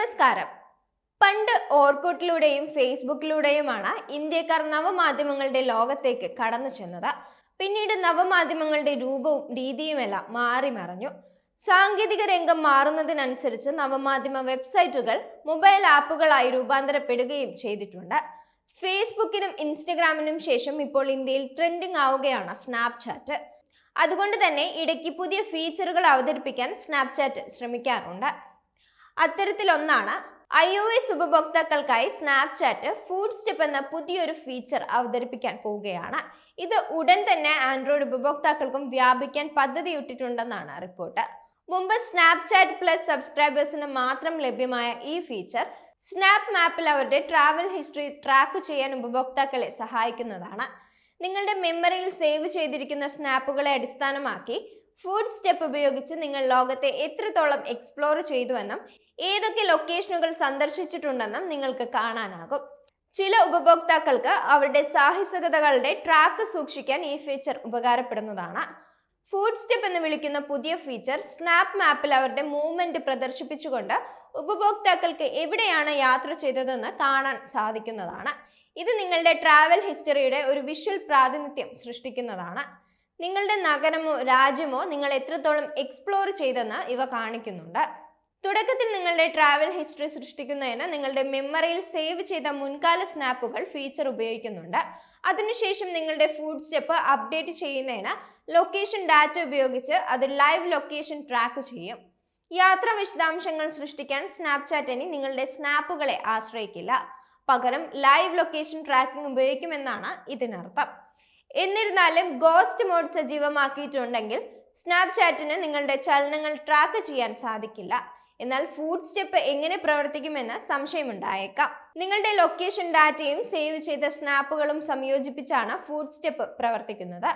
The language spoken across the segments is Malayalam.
നമസ്കാരം. പണ്ട് ഓർക്കൂട്ടിലൂടെയും ഫേസ്ബുക്കിലൂടെയുമാണ് ഇന്ത്യക്കാർ നവമാധ്യമങ്ങളുടെ ലോകത്തേക്ക് കടന്നു ചെന്നത്. പിന്നീട് നവമാധ്യമങ്ങളുടെ രൂപവും രീതിയുമെല്ലാം മാറി മറഞ്ഞു. സാങ്കേതിക രംഗം മാറുന്നതിനനുസരിച്ച് നവമാധ്യമ വെബ്സൈറ്റുകൾ മൊബൈൽ ആപ്പുകളായി രൂപാന്തരപ്പെടുകയും ചെയ്തിട്ടുണ്ട്. ഫേസ്ബുക്കിനും ഇൻസ്റ്റഗ്രാമിനും ശേഷം ഇപ്പോൾ ഇന്ത്യയിൽ ട്രെൻഡിംഗ് ആവുകയാണ് സ്നാപ്ചാറ്റ്. അതുകൊണ്ട് തന്നെ ഇടയ്ക്ക് പുതിയ ഫീച്ചറുകൾ അവതരിപ്പിക്കാൻ സ്നാപ്ചാറ്റ് ശ്രമിക്കാറുണ്ട്. അത്തരത്തിലൊന്നാണ് ഐ ഒ എസ് ഉപഭോക്താക്കൾക്കായി സ്നാപ്ചാറ്റ് ഫുഡ് സ്റ്റെപ്പ് എന്ന പുതിയൊരു ഫീച്ചർ അവതരിപ്പിക്കാൻ പോവുകയാണ്. ഇത് ഉടൻ തന്നെ ആൻഡ്രോയിഡ് ഉപഭോക്താക്കൾക്കും വ്യാപിക്കാൻ പദ്ധതിയിട്ടിട്ടുണ്ടെന്നാണ് റിപ്പോർട്ട്. മുമ്പ് സ്നാപ്ചാറ്റ് പ്ലസ് സബ്സ്ക്രൈബേഴ്സിന് മാത്രം ലഭ്യമായ ഈ ഫീച്ചർ സ്നാപ് മാപ്പിൽ അവരുടെ ട്രാവൽ ഹിസ്റ്ററി ട്രാക്ക് ചെയ്യാൻ ഉപഭോക്താക്കളെ സഹായിക്കുന്നതാണ്. നിങ്ങളുടെ മെമ്മറിയിൽ സേവ് ചെയ്തിരിക്കുന്ന സ്നാപ്പുകളെ അടിസ്ഥാനമാക്കി ഫുഡ് സ്റ്റെപ്പ് ഉപയോഗിച്ച് നിങ്ങൾ ലോകത്തെ എത്രത്തോളം എക്സ്പ്ലോർ ചെയ്തുവെന്നും ഏതൊക്കെ ലൊക്കേഷനുകൾ സന്ദർശിച്ചിട്ടുണ്ടെന്നും നിങ്ങൾക്ക് കാണാനാകും. ചില ഉപഭോക്താക്കൾക്ക് അവരുടെ സാഹസികതകളുടെ ട്രാക്ക് സൂക്ഷിക്കാൻ ഈ ഫീച്ചർ ഉപകാരപ്പെടുന്നതാണ്. ഫുഡ് സ്റ്റെപ്പ് എന്ന് വിളിക്കുന്ന പുതിയ ഫീച്ചർ സ്നാപ്പ് മാപ്പിൽ അവരുടെ മൂവ്മെന്റ് പ്രദർശിപ്പിച്ചുകൊണ്ട് ഉപഭോക്താക്കൾക്ക് എവിടെയാണ് യാത്ര ചെയ്തതെന്ന് കാണാൻ സാധിക്കുന്നതാണ്. ഇത് നിങ്ങളുടെ ട്രാവൽ ഹിസ്റ്ററിയുടെ ഒരു വിഷ്വൽ പ്രാതിനിധ്യം സൃഷ്ടിക്കുന്നതാണ്. നിങ്ങളുടെ നഗരമോ രാജ്യമോ നിങ്ങൾ എത്രത്തോളം എക്സ്പ്ലോർ ചെയ്തെന്ന് ഇവ കാണിക്കുന്നുണ്ട്. തുടക്കത്തിൽ നിങ്ങളുടെ ട്രാവൽ ഹിസ്റ്ററി സൃഷ്ടിക്കുന്നതിന് നിങ്ങളുടെ മെമ്മറിയിൽ സേവ് ചെയ്ത മുൻകാല സ്നാപ്പുകൾ ഫീച്ചർ ഉപയോഗിക്കുന്നുണ്ട്. അതിനുശേഷം നിങ്ങളുടെ ഫുഡ് സ്റ്റെപ്പ് അപ്ഡേറ്റ് ചെയ്യുന്നതിന് ലൊക്കേഷൻ ഡാറ്റ ഉപയോഗിച്ച് അത് ലൈവ് ലൊക്കേഷൻ ട്രാക്ക് ചെയ്യും. യാത്രാ വിശദാംശങ്ങൾ സൃഷ്ടിക്കാൻ സ്നാപ്ചാറ്റ് ഇനി നിങ്ങളുടെ സ്നാപ്പുകളെ ആശ്രയിക്കില്ല. പകരം ലൈവ് ലൊക്കേഷൻ ട്രാക്കിംഗ് ഉപയോഗിക്കുമെന്നാണ് ഇതിനർത്ഥം. എന്നിരുന്നാലും ഗോസ്റ്റ് മോഡ് സജീവമാക്കിയിട്ടുണ്ടെങ്കിൽ സ്നാപ്ചാറ്റിന് നിങ്ങളുടെ ചലനങ്ങൾ ട്രാക്ക് ചെയ്യാൻ സാധിക്കില്ല. എന്നാൽ ഫുഡ് സ്റ്റെപ്പ് എങ്ങനെ പ്രവർത്തിക്കുമെന്ന് സംശയമുണ്ടായേക്കാം. നിങ്ങളുടെ ലൊക്കേഷൻ ഡാറ്റയും സേവ് ചെയ്ത സ്നാപ്പുകളും സംയോജിപ്പിച്ചാണ് ഫുഡ് സ്റ്റെപ്പ് പ്രവർത്തിക്കുന്നത്.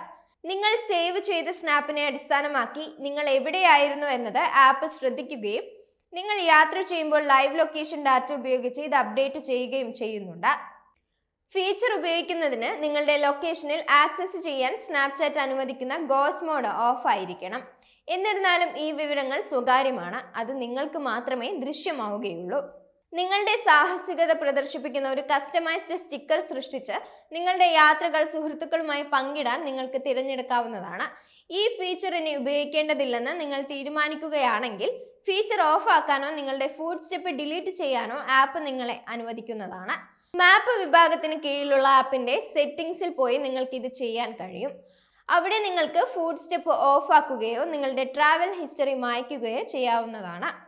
നിങ്ങൾ സേവ് ചെയ്ത സ്നാപ്പിനെ അടിസ്ഥാനമാക്കി നിങ്ങൾ എവിടെയായിരുന്നു എന്നത് ആപ്പ് ശ്രദ്ധിക്കുകയും നിങ്ങൾ യാത്ര ചെയ്യുമ്പോൾ ലൈവ് ലൊക്കേഷൻ ഡാറ്റ ഉപയോഗിച്ച് ഇത് അപ്ഡേറ്റ് ചെയ്യുകയും ചെയ്യുന്നുണ്ട്. ഫീച്ചർ ഉപയോഗിക്കുന്നതിന് നിങ്ങളുടെ ലൊക്കേഷനിൽ ആക്സസ് ചെയ്യാൻ സ്നാപ്ചാറ്റ് അനുവദിക്കുന്ന ഗോസ് മോഡ് ഓഫ് ആയിരിക്കണം. എന്നിരുന്നാലും ഈ വിവരങ്ങൾ സ്വകാര്യമാണ്. അത് നിങ്ങൾക്ക് മാത്രമേ ദൃശ്യമാവുകയുള്ളൂ. നിങ്ങളുടെ സാഹസികത പ്രദർശിപ്പിക്കുന്ന ഒരു കസ്റ്റമൈസ്ഡ് സ്റ്റിക്കർ സൃഷ്ടിച്ച് നിങ്ങളുടെ യാത്രകൾ സുഹൃത്തുക്കളുമായി പങ്കിടാൻ നിങ്ങൾക്ക് തിരഞ്ഞെടുക്കാവുന്നതാണ്. ഈ ഫീച്ചർ ഇനി ഉപയോഗിക്കേണ്ടതില്ലെന്ന് നിങ്ങൾ തീരുമാനിക്കുകയാണെങ്കിൽ ഫീച്ചർ ഓഫ് ആക്കാനോ നിങ്ങളുടെ ഫുഡ് സ്റ്റെപ്പ് ഡിലീറ്റ് ചെയ്യാനോ ആപ്പ് നിങ്ങളെ അനുവദിക്കുന്നതാണ്. മാപ്പ് വിഭാഗത്തിന് കീഴിലുള്ള ആപ്പിന്റെ സെറ്റിംഗ്സിൽ പോയി നിങ്ങൾക്ക് ഇത് ചെയ്യാൻ കഴിയും. അവിടെ നിങ്ങൾക്ക് ഫുഡ് സ്റ്റെപ്പ് ഓഫ് ആക്കുകയോ നിങ്ങളുടെ ട്രാവൽ ഹിസ്റ്ററി മായ്ക്കുകയോ ചെയ്യാവുന്നതാണ്.